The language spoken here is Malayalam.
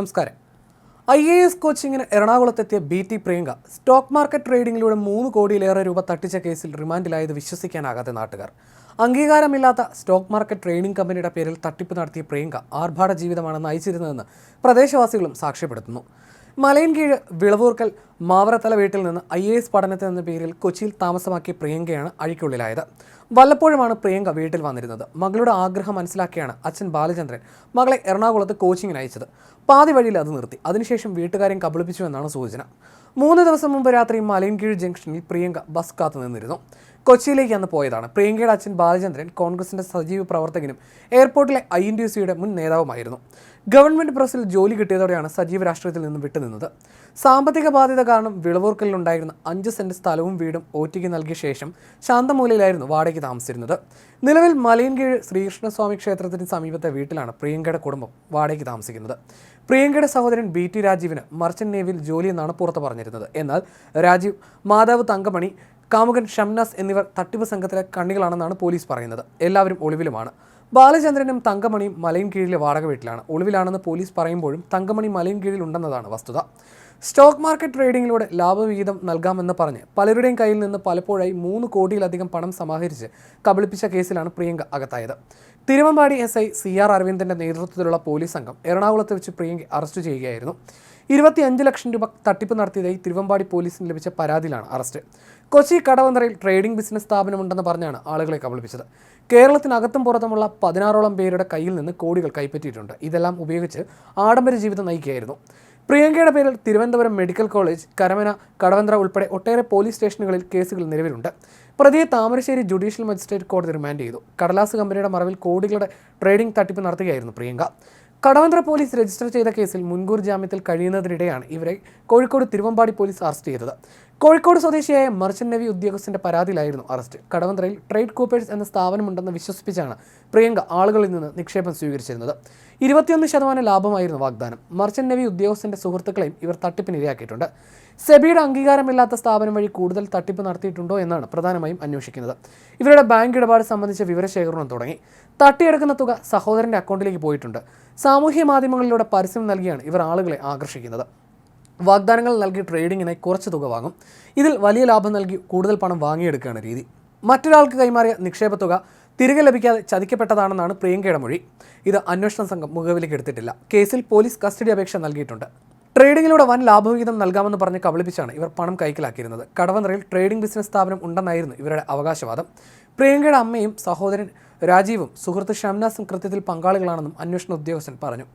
നമസ്കാരം. ഐ എ എസ് കോച്ചിങ്ങിന് എറണാകുളത്തെത്തിയ B T Priyanka stock market ട്രേഡിംഗിലൂടെ മൂന്ന് കോടിയിലേറെ രൂപ തട്ടിച്ച കേസിൽ റിമാൻഡിലായത് വിശ്വസിക്കാനാകാതെ നാട്ടുകാർ. അംഗീകാരമില്ലാത്ത സ്റ്റോക്ക് മാർക്കറ്റ് ട്രേഡിംഗ് കമ്പനിയുടെ പേരിൽ തട്ടിപ്പ് നടത്തിയ പ്രിയങ്ക ആർഭാട ജീവിതമാണ് നയിച്ചിരുന്നതെന്ന് പ്രദേശവാസികളും സാക്ഷ്യപ്പെടുത്തുന്നു. മലയൻകീഴ് വിളവൂർക്കൽ മാവറത്തല വീട്ടിൽ നിന്ന് ഐ എ എസ് പഠനത്തിൽ എന്ന പേരിൽ കൊച്ചിയിൽ താമസമാക്കിയ പ്രിയങ്കയാണ് അഴിക്കുള്ളിലായത്. വല്ലപ്പോഴുമാണ് പ്രിയങ്ക വീട്ടിൽ വന്നിരുന്നത്. മകളുടെ ആഗ്രഹം മനസ്സിലാക്കിയാണ് അച്ഛൻ ബാലചന്ദ്രൻ മകളെ എറണാകുളത്ത് കോച്ചിങ്ങിന് അയച്ചത്. പാതി വഴിയിൽ അത് നിർത്തി. അതിനുശേഷം വീട്ടുകാരെയും കബളിപ്പിച്ചു എന്നാണ് സൂചന. മൂന്ന് ദിവസം മുമ്പ് രാത്രി മലയൻകീഴ് ജംഗ്ഷനിൽ പ്രിയങ്ക ബസ് കാത്തു നിന്നിരുന്നു. കൊച്ചിയിലേക്ക് അന്ന് പോയതാണ്. പ്രിയങ്കയുടെ അച്ഛൻ ബാലചന്ദ്രൻ കോൺഗ്രസിന്റെ സജീവ പ്രവർത്തകനും എയർപോർട്ടിലെ ഐ എൻ ഡി സിയുടെ മുൻ നേതാവുമായിരുന്നു. ഗവൺമെന്റ് പ്രസിൽ ജോലി കിട്ടിയതോടെയാണ് സജീവ രാഷ്ട്രീയത്തിൽ നിന്ന് വിട്ടുനിന്നത്. സാമ്പത്തിക ബാധ്യത കാരണം വിളവൂർക്കലിലുണ്ടായിരുന്ന അഞ്ച് സെന്റ് സ്ഥലവും വീടും ഒറ്റയ്ക്ക് നൽകിയ ശേഷം ശാന്തമൂലയിലായിരുന്നു വാടകയ്ക്ക് താമസിച്ചിരുന്നത്. നിലവിൽ മലയൻകീഴ് ശ്രീകൃഷ്ണസ്വാമി ക്ഷേത്രത്തിന് സമീപത്തെ വീട്ടിലാണ് പ്രിയങ്കയുടെ കുടുംബം വാടകയ്ക്ക് താമസിക്കുന്നത്. പ്രിയങ്കയുടെ സഹോദരൻ ബി ടി രാജീവിന് മർച്ചന്റ് നേവിയിൽ ജോലിയെന്നാണ് പുറത്ത് പറഞ്ഞിരുന്നത്. എന്നാൽ രാജീവ് മാതാവ് തങ്കമണി കാമുകൻ ഷംനാസ് എന്നിവർ തട്ടിപ്പ് സംഘത്തിലെ കണ്ണികളാണെന്നാണ് പോലീസ് പറയുന്നത്. എല്ലാവരും ഒളിവിലുമാണ്. ബാലചന്ദ്രനും തങ്കമണിയും മലയും കീഴിലെ വാടക വീട്ടിലാണ്. ഒളിവിലാണെന്ന് പോലീസ് പറയുമ്പോഴും തങ്കമണി മലയും കീഴിൽ ഉണ്ടെന്നതാണ് വസ്തുത. സ്റ്റോക്ക് മാർക്കറ്റ് ട്രേഡിങ്ങിലൂടെ ലാഭവിഹിതം നൽകാമെന്ന് പറഞ്ഞ് പലരുടെയും കയ്യിൽ നിന്ന് പലപ്പോഴായി മൂന്ന് കോടിയിലധികം പണം സമാഹരിച്ച് കബളിപ്പിച്ച കേസിലാണ് Priyanka അകത്തായത്. Thiruvambady S I C R അരവിന്ദന്റെ നേതൃത്വത്തിലുള്ള പോലീസ് സംഘം എറണാകുളത്ത് വെച്ച് പ്രിയങ്ക അറസ്റ്റ് ചെയ്യുകയായിരുന്നു. ഇരുപത്തിയഞ്ച് ലക്ഷം രൂപ തട്ടിപ്പ് നടത്തിയതായി തിരുവമ്പാടി പോലീസിന് ലഭിച്ച പരാതിയിലാണ് അറസ്റ്റ്. കൊച്ചി കടവന്തറയിൽ ട്രേഡിംഗ് ബിസിനസ് സ്ഥാപനമുണ്ടെന്ന് പറഞ്ഞാണ് ആളുകളെ കബളിപ്പിച്ചത്. കേരളത്തിനകത്തും പുറത്തുമുള്ള പതിനാറോളം പേരുടെ കയ്യിൽ നിന്ന് കോടികൾ കൈപ്പറ്റിയിട്ടുണ്ട്. ഇതെല്ലാം ഉപയോഗിച്ച് ആഡംബര ജീവിതം നയിക്കുകയായിരുന്നു. പ്രിയങ്കയുടെ പേരിൽ തിരുവനന്തപുരം മെഡിക്കൽ കോളേജ് കരമന കടവന്ത്ര ഉൾപ്പെടെ ഒട്ടേറെ പോലീസ് സ്റ്റേഷനുകളിൽ കേസുകൾ നിലവിലുണ്ട്. പ്രതിയെ താമരശ്ശേരി ജുഡീഷ്യൽ മജിസ്ട്രേറ്റ് കോടതി റിമാൻഡ് ചെയ്തു. കടലാസ് കമ്പനിയുടെ മറവിൽ കോടികളുടെ ട്രേഡിംഗ് തട്ടിപ്പ് നടത്തുകയായിരുന്നു പ്രിയങ്ക. കടവന്ത്ര പോലീസ് രജിസ്റ്റർ ചെയ്ത കേസിൽ മുൻകൂർ ജാമ്യത്തിൽ കഴിയുന്നതിനിടെയാണ് ഇവരെ കോഴിക്കോട് തിരുവമ്പാടി പോലീസ് അറസ്റ്റ് ചെയ്തത്. കോഴിക്കോട് സ്വദേശിയായ മർച്ചന്റ് നേവി ഉദ്യോഗസ്ഥന്റെ പരാതിയിലായിരുന്നു അറസ്റ്റ്. കടവന്ത്രയിൽ ട്രേഡ് കൂപ്പേഴ്സ് എന്ന സ്ഥാപനമുണ്ടെന്ന് വിശ്വസിപ്പിച്ചാണ് പ്രിയങ്ക ആളുകളിൽ നിന്ന് നിക്ഷേപം സ്വീകരിച്ചിരുന്നത്. ഇരുപത്തിയൊന്ന് ശതമാനം ലാഭമായിരുന്നു വാഗ്ദാനം. മർച്ചന്റ് നേവി ഉദ്യോഗസ്ഥന്റെ സുഹൃത്തുക്കളെയും ഇവർ തട്ടിപ്പിന് ഇരയാക്കിയിട്ടുണ്ട്. സെബിയുടെ അംഗീകാരമില്ലാത്ത സ്ഥാപനം വഴി കൂടുതൽ തട്ടിപ്പ് നടത്തിയിട്ടുണ്ടോ എന്നാണ് പ്രധാനമായും അന്വേഷിക്കുന്നത്. ഇവരുടെ ബാങ്ക് ഇടപാട് സംബന്ധിച്ച വിവരശേഖരണം തുടങ്ങി. തട്ടിയെടുക്കുന്ന തുക സഹോദരന്റെ അക്കൗണ്ടിലേക്ക് പോയിട്ടുണ്ട്. സാമൂഹ്യ മാധ്യമങ്ങളിലൂടെ പരസ്യം നൽകിയാണ് ഇവർ ആളുകളെ ആകർഷിക്കുന്നത്. വാഗ്ദാനങ്ങൾ നൽകി ട്രേഡിങ്ങിനെ കുറച്ച് തുക വാങ്ങും. ഇതിൽ വലിയ ലാഭം നൽകി കൂടുതൽ പണം വാങ്ങിയെടുക്കുകയാണ് രീതി. മറ്റൊരാൾക്ക് കൈമാറിയ നിക്ഷേപ തുക തിരികെ ലഭിക്കാതെ ചതിക്കപ്പെട്ടതാണെന്നാണ് പ്രിയങ്കയുടെ മൊഴി. ഇത് അന്വേഷണ സംഘം മുഖവിലേക്ക് എടുത്തിട്ടില്ല. കേസിൽ പോലീസ് കസ്റ്റഡി അപേക്ഷ നൽകിയിട്ടുണ്ട്. ട്രേഡിങ്ങിലൂടെ വൻ ലാഭവിഹിതം നൽകാമെന്ന് പറഞ്ഞ് കബളിപ്പിച്ചാണ് ഇവർ പണം കൈക്കലാക്കിയിരുന്നത്. കടവന്ത്രയിൽ ട്രേഡിംഗ് ബിസിനസ് സ്ഥാപനം ഉണ്ടെന്നായിരുന്നു ഇവരുടെ അവകാശവാദം. പ്രിയങ്കയുടെ അമ്മയും സഹോദരൻ രാജീവും സുഹൃത്ത് ഷംനാസും കൃത്യത്തിൽ പങ്കാളികളാണെന്നും അന്വേഷണ ഉദ്യോഗസ്ഥൻ പറഞ്ഞു.